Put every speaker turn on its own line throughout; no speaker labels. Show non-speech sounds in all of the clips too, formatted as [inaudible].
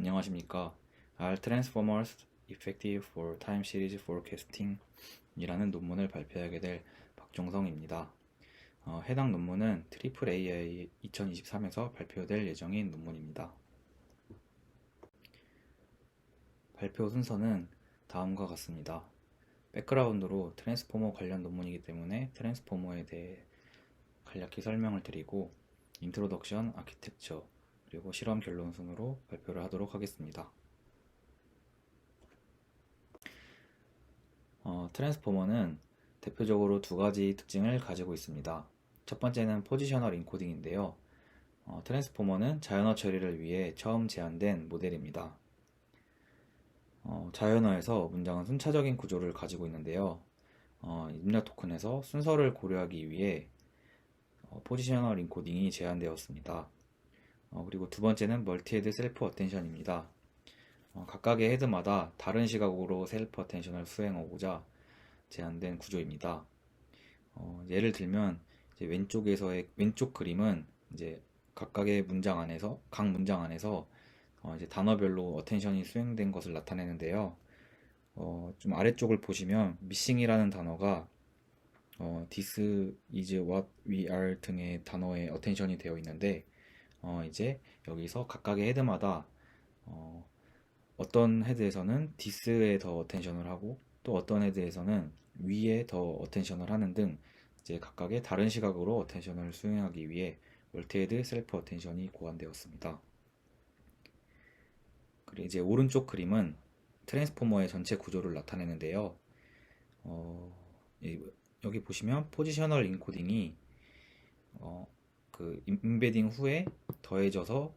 안녕하십니까. Are transformers effective for time series forecasting? 이라는 논문을 발표하게 될 박종성입니다. 어, 해당 논문은 AAA 2023에서 발표될 예정인 논문입니다. 발표 순서는 다음과 같습니다. 백그라운드로 트랜스포머 관련 논문이기 때문에 트랜스포머에 대해 간략히 설명을 드리고 인트로덕션, 아키텍처, 그리고 실험 결론 순으로 발표를 하도록 하겠습니다. 어, 트랜스포머는 대표적으로 두 가지 특징을 가지고 있습니다. 첫 번째는 포지셔널 인코딩인데요. 어, 트랜스포머는 자연어 처리를 위해 처음 제안된 모델입니다. 어, 자연어에서 문장은 순차적인 구조를 가지고 있는데요. 어, 입력 토큰에서 순서를 고려하기 위해 어, 포지셔널 인코딩이 제한되었습니다. 어, 그리고 두 번째는 멀티헤드 셀프 어텐션입니다. 어, 각각의 헤드마다 다른 시각으로 셀프 어텐션을 수행하고자 제한된 구조입니다. 어, 예를 들면 왼쪽에서의 왼쪽 그림은 이제 각각의 문장 안에서 각 문장 안에서 어, 이제 단어별로 어텐션이 수행된 것을 나타내는데요. 어, 좀 아래쪽을 보시면 missing이라는 단어가 어, this is what we are 등의 단어에 어텐션이 되어 있는데 어, 이제 여기서 각각의 헤드마다 어, 어떤 헤드에서는 this에 더 어텐션을 하고 또 어떤 헤드에서는 위에 더 어텐션을 하는 등 이제 각각의 다른 시각으로 어텐션을 수행하기 위해 멀티헤드 셀프 어텐션이 고안되었습니다. 그리고 이제 오른쪽 그림은 트랜스포머의 전체 구조를 나타내는데요. 어, 이- 여기 보시면 포지셔널 인코딩이 어, 그 임베딩 후에 더해져서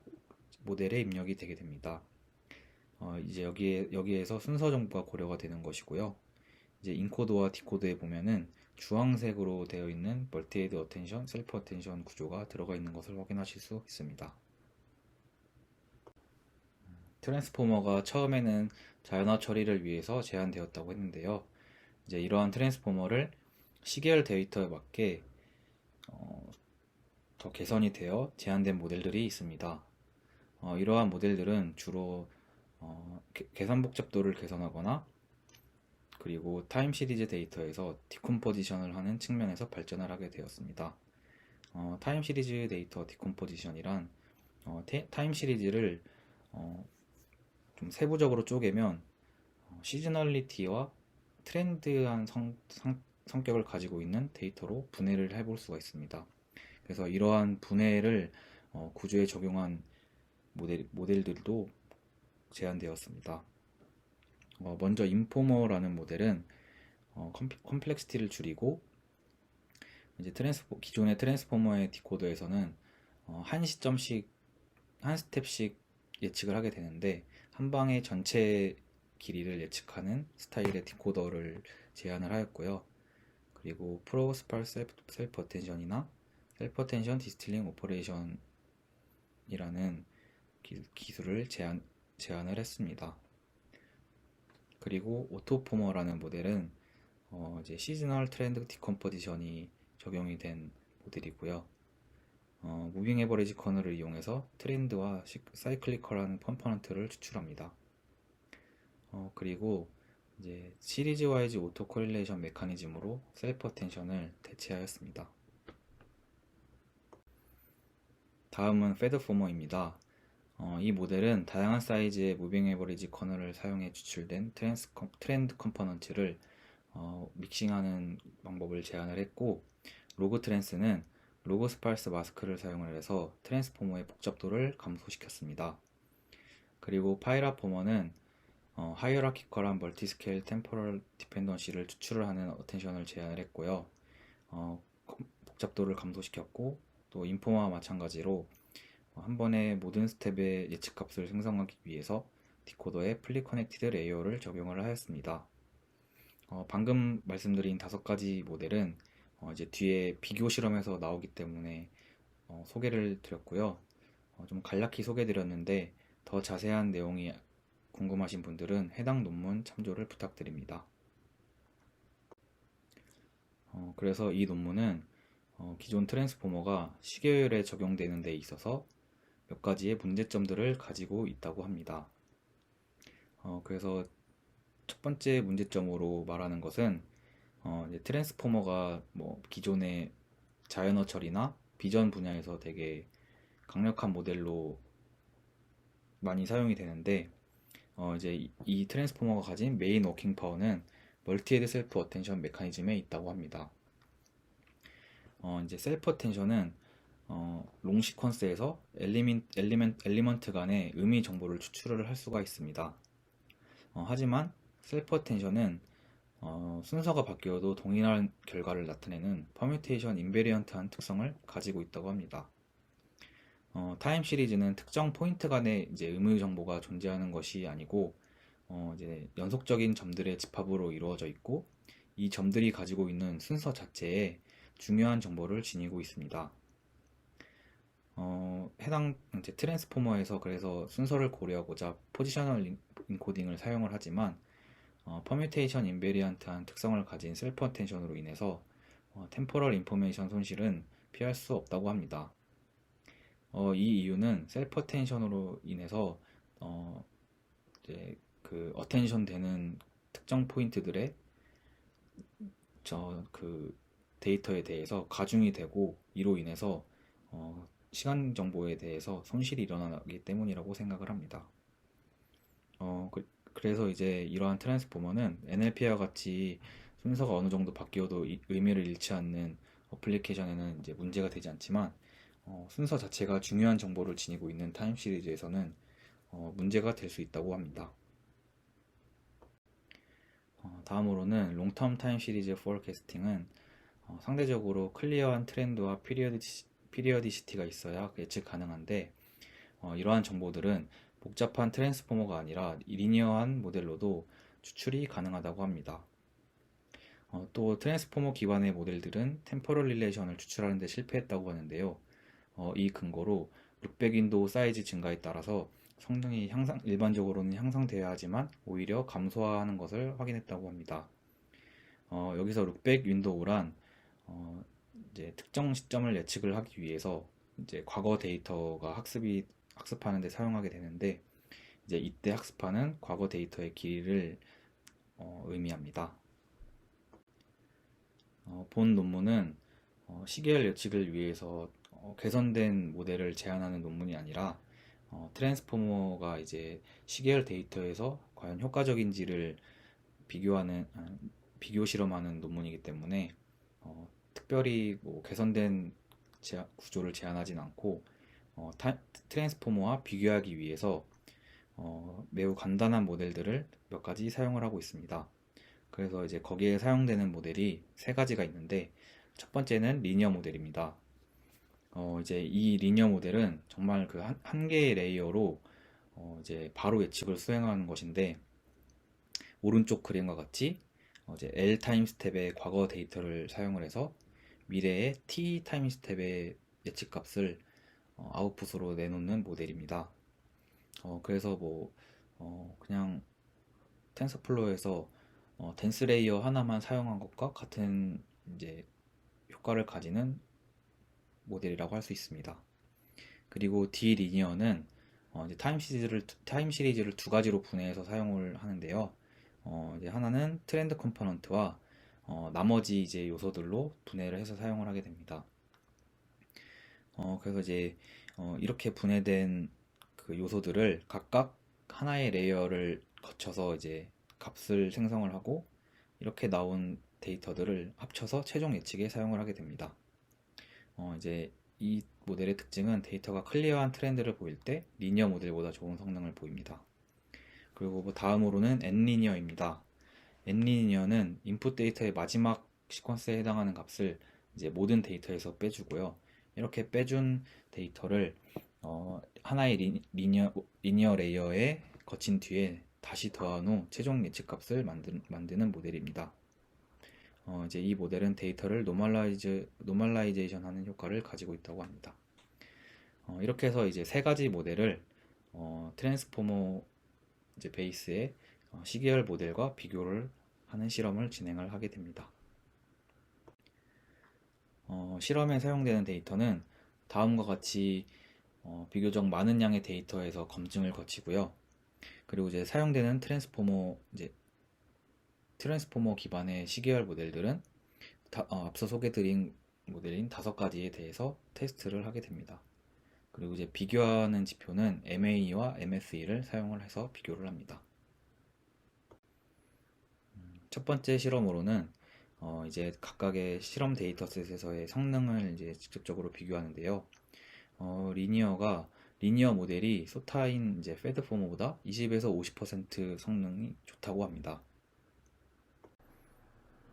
모델에 입력이 되게 됩니다. 어, 이제 여기에 여기에서 순서 정보가 고려가 되는 것이고요. 이제 인코드와 디코드에 보면은 주황색으로 되어 있는 멀티헤드 어텐션, 셀프 어텐션 구조가 들어가 있는 것을 확인하실 수 있습니다. 트랜스포머가 처음에는 자연화 처리를 위해서 제한되었다고 했는데요. 이제 이러한 트랜스포머를 시계열 데이터에 맞게 어, 더 개선이 되어 제한된 모델들이 있습니다. 어, 이러한 모델들은 주로 어, 개- 계산 복잡도를 개선하거나 그리고 타임 시리즈 데이터에서 디컴포지션을 하는 측면에서 발전을 하게 되었습니다. 어, 타임 시리즈 데이터 디컴포지션이란 어, 테- 타임 시리즈를 어, 좀 세부적으로 쪼개면 어, 시즈널리티와 트렌드한 성, 격을 가지고 있는 데이터로 분해를 해볼 수가 있습니다. 그래서 이러한 분해를 어, 구조에 적용한 모델, 모델들도 제한되었습니다. 어, 먼저 인포머라는 모델은 어, 컴플렉시티를 줄이고 이제 트랜스포, 기존의 트랜스포머의 디코더에서는 어, 한 시점씩 한 스텝씩 예측을 하게 되는데 한 방에 전체 길이를 예측하는 스타일의 디코더를 제안을 하였고요. 그리고 프로스팔 셀프 어텐션이나 어텐션 디스틸링 오퍼레이션이라는 기, 기술을 제안, 제안을 했습니다. 그리고 오토포머라는 모델은 어, 이제 시즈널 트렌드 디컴포지션이 적용이 된 모델이고요. 어, 무빙 에버리지 커널을 이용해서 트렌드와 시- 사이클리컬한 컴포넌트를 추출합니다. 어, 그리고 이제 시리즈 와이즈 오토 코릴레이션 메커니즘으로 셀프 어텐션을 대체하였습니다. 다음은 페드포머입니다. 어, 이 모델은 다양한 사이즈의 무빙 에버리지 커널을 사용해 추출된 트랜스, 컴- 트렌드 컴포넌트를 어, 믹싱하는 방법을 제안을 했고 로그 트랜스는 로그 스팔스 마스크를 사용을 해서 트랜스포머의 복잡도를 감소시켰습니다. 그리고 파이라포머는 어, 하이어라키컬한 멀티스케일 템포럴 디펜던시를 추출을 하는 어텐션을 제안을 했고요. 어, 컴- 복잡도를 감소시켰고 또 인포머와 마찬가지로 어, 한 번에 모든 스텝의 예측값을 생성하기 위해서 디코더에 플리 커넥티드 레이어를 적용을 하였습니다. 어, 방금 말씀드린 다섯 가지 모델은 어, 이제 뒤에 비교 실험에서 나오기 때문에 어, 소개를 드렸고요. 어, 좀 간략히 소개드렸는데 더 자세한 내용이 궁금하신 분들은 해당 논문 참조를 부탁드립니다. 어, 그래서 이 논문은 어, 기존 트랜스포머가 시계열에 적용되는 데 있어서 몇 가지의 문제점들을 가지고 있다고 합니다. 어, 그래서 첫 번째 문제점으로 말하는 것은 어, 트랜스포머가 뭐 기존의 자연어 처리나 비전 분야에서 되게 강력한 모델로 많이 사용이 되는데 어, 이제 이, 이 트랜스포머가 가진 메인 워킹 파워는 멀티 헤드 셀프 어텐션 메커니즘에 있다고 합니다. 어, 이제 셀프 어텐션은 어, 롱 시퀀스에서 엘리멘, 엘리멘, 엘리먼트 간의 의미 정보를 추출을 할 수가 있습니다. 어, 하지만 셀프 어텐션은 어, 순서가 바뀌어도 동일한 결과를 나타내는 퍼뮤테이션 인베리언트한 특성을 가지고 있다고 합니다. 어, 타임 시리즈는 특정 포인트 간의 이제 의무 정보가 존재하는 것이 아니고 어, 이제 연속적인 점들의 집합으로 이루어져 있고 이 점들이 가지고 있는 순서 자체에 중요한 정보를 지니고 있습니다. 어, 해당 이제 트랜스포머에서 그래서 순서를 고려하고자 포지셔널 인코딩을 사용을 하지만 어, 퍼뮤테이션 인베리언트한 특성을 가진 셀프 어텐션으로 인해서 어, 템포럴 인포메이션 손실은 피할 수 없다고 합니다. 어, 이 이유는 셀프 어텐션으로 인해서 어, 이제 그 어텐션 되는 특정 포인트들의 저그 데이터에 대해서 가중이 되고 이로 인해서 어, 시간 정보에 대해서 손실이 일어나기 때문이라고 생각을 합니다. 어, 그, 래서 이제 이러한 트랜스포머는 NLP와 같이 순서가 어느 정도 바뀌어도 이, 의미를 잃지 않는 어플리케이션에는 이제 문제가 되지 않지만 어, 순서 자체가 중요한 정보를 지니고 있는 타임 시리즈에서는 어, 문제가 될 수 있다고 합니다. 어, 다음으로는 롱텀 타임 시리즈 포캐스팅은 어, 상대적으로 클리어한 트렌드와 피리어디시, 피리어디시티가 있어야 예측 가능한데 어, 이러한 정보들은 복잡한 트랜스포머가 아니라 리니어한 모델로도 추출이 가능하다고 합니다. 어, 또 트랜스포머 기반의 모델들은 템포럴 릴레이션을 추출하는 데 실패했다고 하는데요. 어, 이 근거로 룩백 윈도우 사이즈 증가에 따라서 성능이 향상, 일반적으로는 향상되어야 하지만 오히려 감소하는 것을 확인했다고 합니다. 어, 여기서 룩백 윈도우란 어, 이제 특정 시점을 예측을 하기 위해서 이제 과거 데이터가 학습이 학습하는 데 사용하게 되는데 이제 이때 학습하는 과거 데이터의 길이를 어, 의미합니다. 어, 본 논문은 어, 시계열 예측을 위해서 어, 개선된 모델을 제안하는 논문이 아니라 어, 트랜스포머가 이제 시계열 데이터에서 과연 효과적인지를 비교하는 아, 비교 실험하는 논문이기 때문에 어, 특별히 뭐 개선된 제, 구조를 제안하진 않고 어, 타, 트랜스포머와 비교하기 위해서 어, 매우 간단한 모델들을 몇 가지 사용을 하고 있습니다. 그래서 이제 거기에 사용되는 모델이 세 가지가 있는데 첫 번째는 리니어 모델입니다. 어, 이제 이 리니어 모델은 정말 그 한, 한 개의 레이어로 어, 이제 바로 예측을 수행하는 것인데 오른쪽 그림과 같이 어, 이제 L 타임 스텝의 과거 데이터를 사용을 해서 미래의 T 타임 스텝의 예측 값을 어, 아웃풋으로 내놓는 모델입니다. 어, 그래서 뭐 어, 그냥 텐서플로어에서 어, 댄스 레이어 하나만 사용한 것과 같은 이제 효과를 가지는 모델이라고 할 수 있습니다. 그리고 D 리니어는 어, 타임 시리즈를 타임 시리즈를 두 가지로 분해해서 사용을 하는데요. 어, 이제 하나는 트렌드 컴포넌트와 어, 나머지 이제 요소들로 분해를 해서 사용을 하게 됩니다. 어, 그래서 이제 어, 이렇게 분해된 그 요소들을 각각 하나의 레이어를 거쳐서 이제 값을 생성을 하고 이렇게 나온 데이터들을 합쳐서 최종 예측에 사용을 하게 됩니다. 어, 이제 이 모델의 특징은 데이터가 클리어한 트렌드를 보일 때 리니어 모델보다 좋은 성능을 보입니다. 그리고 뭐 다음으로는 n리니어입니다. n리니어는 인풋 데이터의 마지막 시퀀스에 해당하는 값을 이제 모든 데이터에서 빼주고요. 이렇게 빼준 데이터를 어, 하나의 리, 니어 리니어 레이어에 거친 뒤에 다시 더한 후 최종 예측 값을 만드, 만드는 모델입니다. 어, 이제 이 모델은 데이터를 노멀라이즈, 노멀라이제이션 하는 효과를 가지고 있다고 합니다. 어, 이렇게 해서 이제 세 가지 모델을 어, 트랜스포머 이제 베이스의 어, 시계열 모델과 비교를 하는 실험을 진행을 하게 됩니다. 어, 실험에 사용되는 데이터는 다음과 같이 어, 비교적 많은 양의 데이터에서 검증을 거치고요. 그리고 이제 사용되는 트랜스포머 이제 트랜스포머 기반의 시계열 모델들은 다- 어, 앞서 소개드린 모델인 다섯 가지에 대해서 테스트를 하게 됩니다. 그리고 이제 비교하는 지표는 MAE와 MSE를 사용을 해서 비교를 합니다. 음, 첫 번째 실험으로는 어, 이제 각각의 실험 데이터셋에서의 성능을 이제 직접적으로 비교하는데요. 어, 리니어가 리니어 모델이 소타인 이제 페드포머보다 20에서 50% 성능이 좋다고 합니다.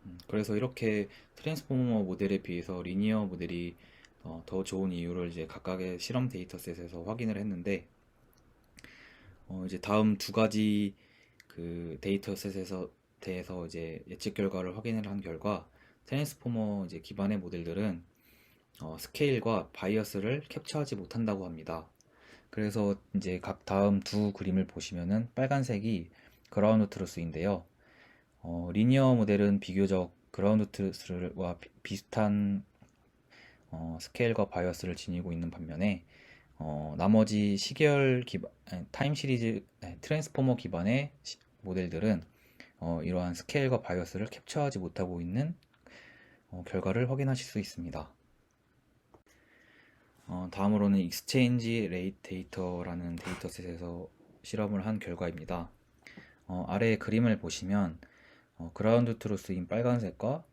음, 그래서 이렇게 트랜스포머 모델에 비해서 리니어 모델이 어, 더 좋은 이유를 이제 각각의 실험 데이터셋에서 확인을 했는데 어, 이제 다음 두 가지 그 데이터셋에서 대해서 이제 예측 결과를 확인을 한 결과 트랜스포머 이제 기반의 모델들은 어, 스케일과 바이어스를 캡처하지 못한다고 합니다. 그래서 이제 각 다음 두 그림을 보시면은 빨간색이 그라운드 트루스인데요. 어, 리니어 모델은 비교적 그라운드 트루스와 비- 비슷한 어, 스케일과 바이어스를 지니고 있는 반면에 어, 나머지 시계열 기반 타임 시리즈 아니, 트랜스포머 기반의 시- 모델들은 어, 이러한 스케일과 바이어스를 캡처하지 못하고 있는 어, 결과를 확인하실 수 있습니다. 어, 다음으로는 익스체인지 레이트 데이터라는 데이터셋에서 실험을 한 결과입니다. 어, 아래의 그림을 보시면 어, 그라운드 트루스인 빨간색과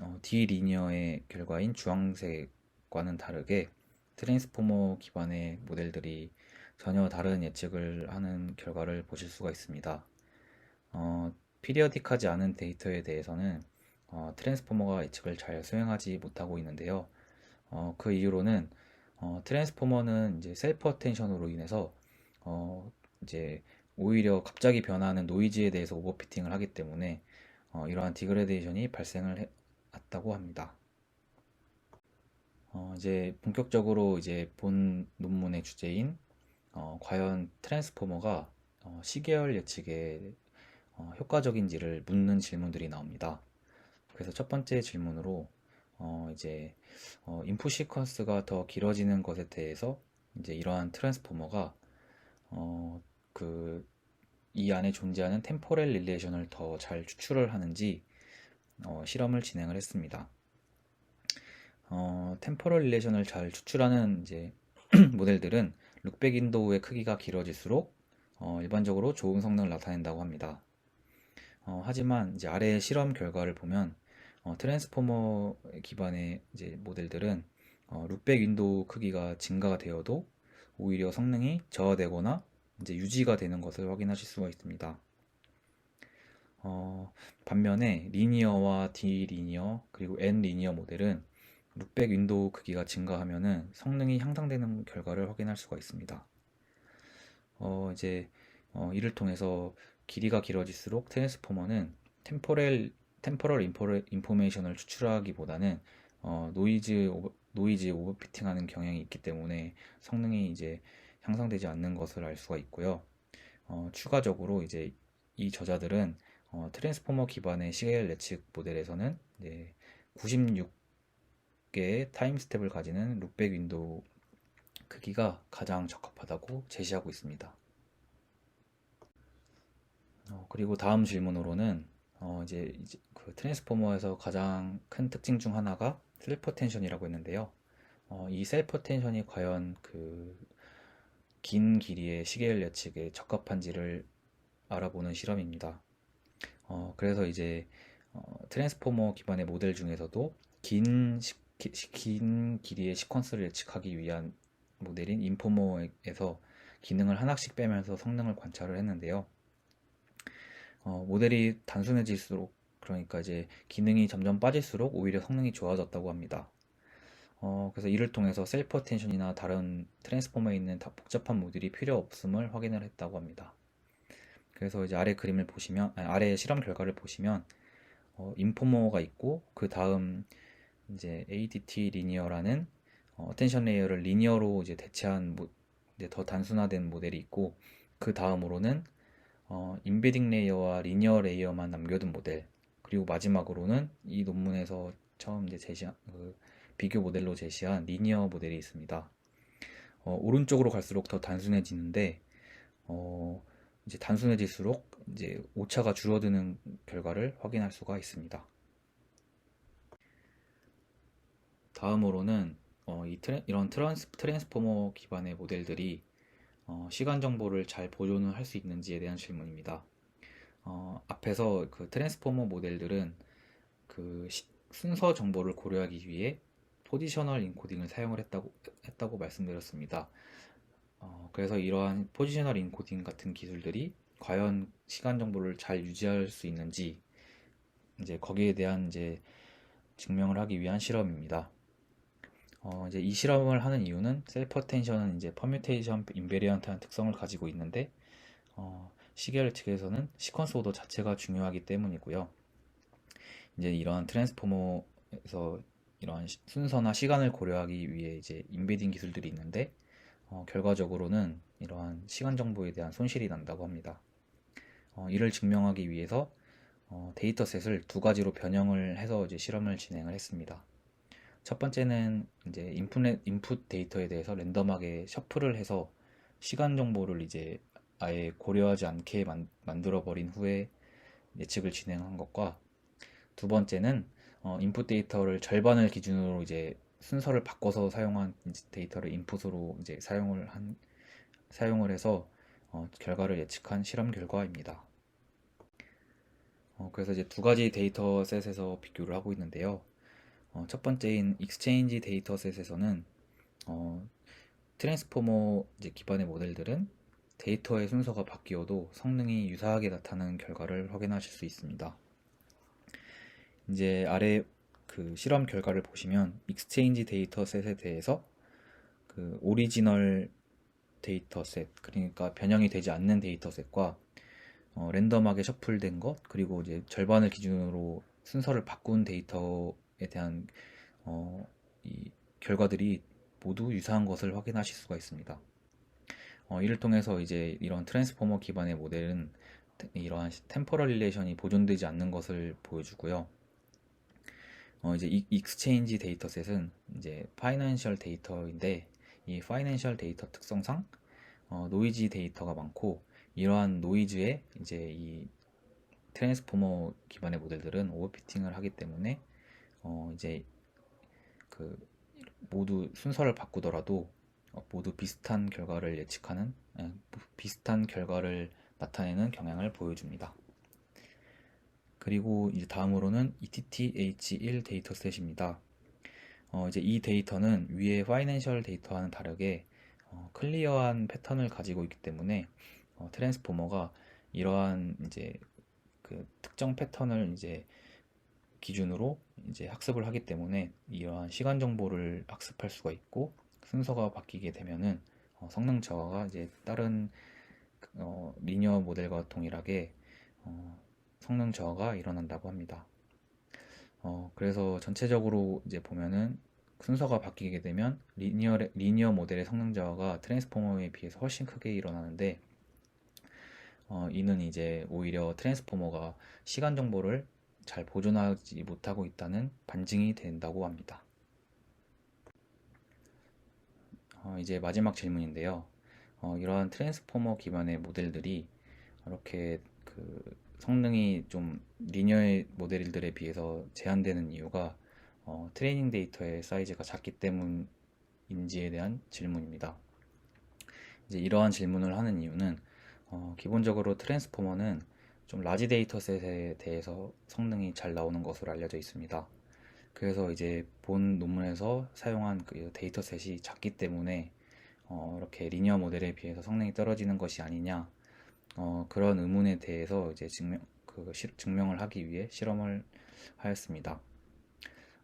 어, D 리니어의 결과인 주황색과는 다르게 트랜스포머 기반의 모델들이 전혀 다른 예측을 하는 결과를 보실 수가 있습니다. 어, 피리어딕하지 않은 데이터에 대해서는 어, 트랜스포머가 예측을 잘 수행하지 못하고 있는데요. 어, 그 이유로는 어, 트랜스포머는 이제 셀프 어텐션으로 인해서 어, 이제 오히려 갑자기 변하는 노이즈에 대해서 오버피팅을 하기 때문에 어, 이러한 디그레데이션이 발생을 해- 했다고 합니다. 어, 이제 본격적으로 이제 본 논문의 주제인 어, 과연 트랜스포머가 어, 시계열 예측에 어, 효과적인지를 묻는 질문들이 나옵니다. 그래서 첫 번째 질문으로 어, 이제 어, 인풋 시퀀스가 더 길어지는 것에 대해서 이제 이러한 트랜스포머가 어, 그, 이 안에 존재하는 템포럴 릴레이션을 더 잘 추출을 하는지 어, 실험을 진행을 했습니다. 어, 템포럴 릴레이션을 잘 추출하는 이제 [clears throat] 모델들은 룩백 윈도우의 크기가 길어질수록 어, 일반적으로 좋은 성능을 나타낸다고 합니다. 어, 하지만 이제 아래 실험 결과를 보면 어, 트랜스포머 기반의 이제 모델들은 어, 룩백 윈도우 크기가 증가가 되어도 오히려 성능이 저하되거나 이제 유지가 되는 것을 확인하실 수가 있습니다. 어, 반면에 리니어와 D 리니어 그리고 N 리니어 모델은 룩백 윈도우 크기가 증가하면은 성능이 향상되는 결과를 확인할 수가 있습니다. 어, 이제 어, 이를 통해서 길이가 길어질수록 트랜스포머는 템포럴 템포럴 인포레- 인포메이션을 추출하기보다는 어, 노이즈 오버, 노이즈 오버피팅하는 경향이 있기 때문에 성능이 이제 향상되지 않는 것을 알 수가 있고요. 어, 추가적으로 이제 이 저자들은 어, 트랜스포머 기반의 시계열 예측 모델에서는 이제 96개의 타임 스텝을 가지는 룩백 윈도우 크기가 가장 적합하다고 제시하고 있습니다. 어, 그리고 다음 질문으로는 어, 이제, 이제 그 트랜스포머에서 가장 큰 특징 중 하나가 셀프 텐션이라고 했는데요. 어, 이 셀프 텐션이 과연 그 긴 길이의 시계열 예측에 적합한지를 알아보는 실험입니다. 어, 그래서 이제 어, 트랜스포머 기반의 모델 중에서도 긴, 시- 긴 길이의 시퀀스를 예측하기 위한 모델인 인포머에서 기능을 하나씩 빼면서 성능을 관찰을 했는데요. 어, 모델이 단순해질수록 그러니까 이제 기능이 점점 빠질수록 오히려 성능이 좋아졌다고 합니다. 어, 그래서 이를 통해서 셀프 어텐션이나 다른 트랜스포머에 있는 다 복잡한 모듈이 필요 없음을 확인을 했다고 합니다. 그래서 이제 아래 그림을 보시면 아래 실험 결과를 보시면 어, 인포머가 있고 그 다음 이제 ADT 리니어라는 어, 텐션 레이어를 리니어로 이제 대체한 모, 이제 더 단순화된 모델이 있고 그 다음으로는 어, 인베딩 레이어와 리니어 레이어만 남겨둔 모델 그리고 마지막으로는 이 논문에서 처음 이제 제시한 그 비교 모델로 제시한 리니어 모델이 있습니다. 어, 오른쪽으로 갈수록 더 단순해지는데 어, 이제 단순해질수록 이제 오차가 줄어드는 결과를 확인할 수가 있습니다. 다음으로는 어, 이 트랜, 이런 트랜스, 트랜스포머 기반의 모델들이 어, 시간 정보를 잘 보존을 할 수 있는지에 대한 질문입니다. 어, 앞에서 그 트랜스포머 모델들은 그 시- 순서 정보를 고려하기 위해 포지셔널 인코딩을 사용을 했다고, 했다고 말씀드렸습니다. 어, 그래서 이러한 포지셔널 인코딩 같은 기술들이 과연 시간 정보를 잘 유지할 수 있는지 이제 거기에 대한 이제 증명을 하기 위한 실험입니다. 어, 이제 이 실험을 하는 이유는 셀프 어텐션은 이제 퍼뮤테이션 인베리언트한 특성을 가지고 있는데 어, 시계열 측에서는 시퀀스 오더 자체가 중요하기 때문이고요. 이제 이러한 트랜스포머에서 이러한 시- 순서나 시간을 고려하기 위해 이제 인베딩 기술들이 있는데 어, 결과적으로는 이러한 시간 정보에 대한 손실이 난다고 합니다. 어, 이를 증명하기 위해서 어, 데이터셋을 두 가지로 변형을 해서 이제 실험을 진행을 했습니다. 첫 번째는 이제 인풋, 인풋 데이터에 대해서 랜덤하게 셔플을 해서 시간 정보를 이제 아예 고려하지 않게 만, 만들어 버린 후에 예측을 진행한 것과 두 번째는 어, 인풋 데이터를 절반을 기준으로 이제 순서를 바꿔서 사용한 데이터를 인풋으로 이제 사용을 한 사용을 해서 어, 결과를 예측한 실험 결과입니다. 어, 그래서 이제 두 가지 데이터셋에서 비교를 하고 있는데요. 어, 첫 번째인 익스체인지 데이터셋에서는 어, 트랜스포머 기반의 모델들은 데이터의 순서가 바뀌어도 성능이 유사하게 나타나는 결과를 확인하실 수 있습니다. 이제 아래 그 실험 결과를 보시면 익스체인지 데이터셋에 대해서 그 오리지널 데이터셋 그러니까 변형이 되지 않는 데이터셋과 어, 랜덤하게 셔플된 것 그리고 이제 절반을 기준으로 순서를 바꾼 데이터에 대한 어, 이 결과들이 모두 유사한 것을 확인하실 수가 있습니다. 어, 이를 통해서 이제 이런 트랜스포머 기반의 모델은 테- 이러한 템포럴 릴레이션이 보존되지 않는 것을 보여주고요. 어, 이제 이 익스체인지 데이터셋은 이제 파이낸셜 데이터인데 이 파이낸셜 데이터 특성상 어, 노이지 데이터가 많고 이러한 노이즈에 이제 이 트랜스포머 기반의 모델들은 오버피팅을 하기 때문에 어, 이제 그 모두 순서를 바꾸더라도 어, 모두 비슷한 결과를 예측하는 에, 비슷한 결과를 나타내는 경향을 보여줍니다. 그리고 이제 다음으로는 E ETTH1 데이터셋입니다. 어, 이제 이 데이터는 위의 파이낸셜 데이터와는 다르게 어, 클리어한 패턴을 가지고 있기 때문에 어, 트랜스포머가 이러한 이제 그 특정 패턴을 이제 기준으로 이제 학습을 하기 때문에 이러한 시간 정보를 학습할 수가 있고 순서가 바뀌게 되면은 어, 성능 저하가 이제 다른 어, 리니어 모델과 동일하게 어, 성능 저하가 일어난다고 합니다. 어, 그래서 전체적으로 이제 보면은 순서가 바뀌게 되면 리니어, 리니어 모델의 성능 저하가 트랜스포머에 비해서 훨씬 크게 일어나는데 어, 이는 이제 오히려 트랜스포머가 시간 정보를 잘 보존하지 못하고 있다는 반증이 된다고 합니다. 어, 이제 마지막 질문인데요. 어, 이러한 트랜스포머 기반의 모델들이 이렇게 그 성능이 좀 리니어 모델들에 비해서 제한되는 이유가 어, 트레이닝 데이터의 사이즈가 작기 때문인지에 대한 질문입니다. 이제 이러한 질문을 하는 이유는 어, 기본적으로 트랜스포머는 좀 라지 데이터셋에 대해서 성능이 잘 나오는 것으로 알려져 있습니다. 그래서 이제 본 논문에서 사용한 그 데이터셋이 작기 때문에 어, 이렇게 리니어 모델에 비해서 성능이 떨어지는 것이 아니냐 어, 그런 의문에 대해서 이제 증명 그 시- 증명을 하기 위해 실험을 하였습니다.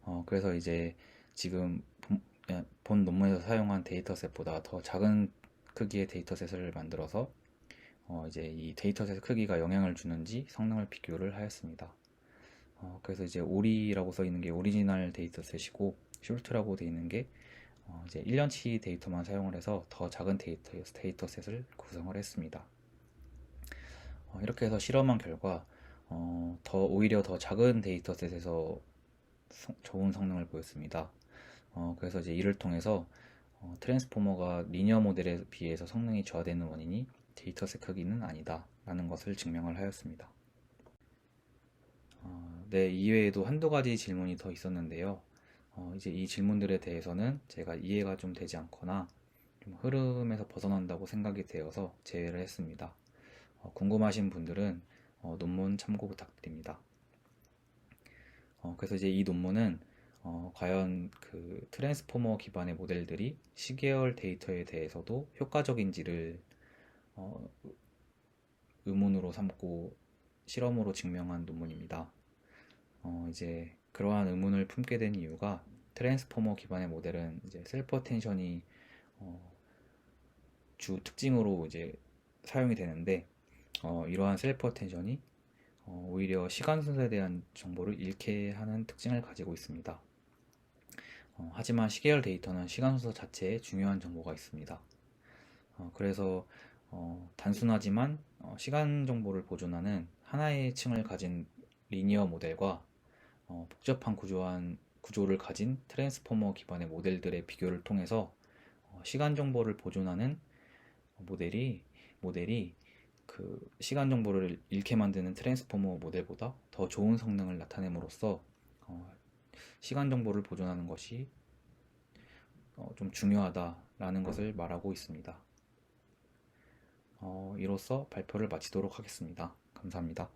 어, 그래서 이제 지금 본, 야, 본 논문에서 사용한 데이터셋보다 더 작은 크기의 데이터셋을 만들어서 어, 이제 이 데이터셋 크기가 영향을 주는지 성능을 비교를 하였습니다. 어, 그래서 이제 오리라고 써 있는 게 오리지널 데이터셋이고 숄트라고 되어 있는 게 어, 이제 1년치 데이터만 사용을 해서 더 작은 데이터, 데이터셋을 구성을 했습니다. 어, 이렇게 해서 실험한 결과 어, 더 오히려 더 작은 데이터셋에서 성- 좋은 성능을 보였습니다. 어, 그래서 이제 이를 통해서 어, 트랜스포머가 리니어 모델에 비해서 성능이 저하되는 원인이 데이터셋 크기는 아니다 라는 것을 증명을 하였습니다. 어, 네, 이외에도 한두 가지 질문이 더 있었는데요. 어, 이제 이 질문들에 대해서는 제가 이해가 좀 되지 않거나 좀 흐름에서 벗어난다고 생각이 되어서 제외를 했습니다. 어, 궁금하신 분들은 어, 논문 참고 부탁드립니다. 어, 그래서 이제 이 논문은 어, 과연 그 트랜스포머 기반의 모델들이 시계열 데이터에 대해서도 효과적인지를 어, 의문으로 삼고 실험으로 증명한 논문입니다. 어, 이제 그러한 의문을 품게 된 이유가 트랜스포머 기반의 모델은 이제 셀프 어텐션이 어, 주 특징으로 이제 사용이 되는데 어, 이러한 셀프 어텐션이 어, 오히려 시간 순서에 대한 정보를 잃게 하는 특징을 가지고 있습니다. 어, 하지만 시계열 데이터는 시간 순서 자체에 중요한 정보가 있습니다. 어, 그래서 어, 단순하지만 어, 시간 정보를 보존하는 하나의 층을 가진 리니어 모델과 어, 복잡한 구조한 구조를 가진 트랜스포머 기반의 모델들의 비교를 통해서 어, 시간 정보를 보존하는 모델이 모델이 그 시간 정보를 잃게 만드는 트랜스포머 모델보다 더 좋은 성능을 나타냄으로써 어, 시간 정보를 보존하는 것이 어, 좀 중요하다라는 것을 말하고 있습니다. 어, 이로써 발표를 마치도록 하겠습니다. 감사합니다.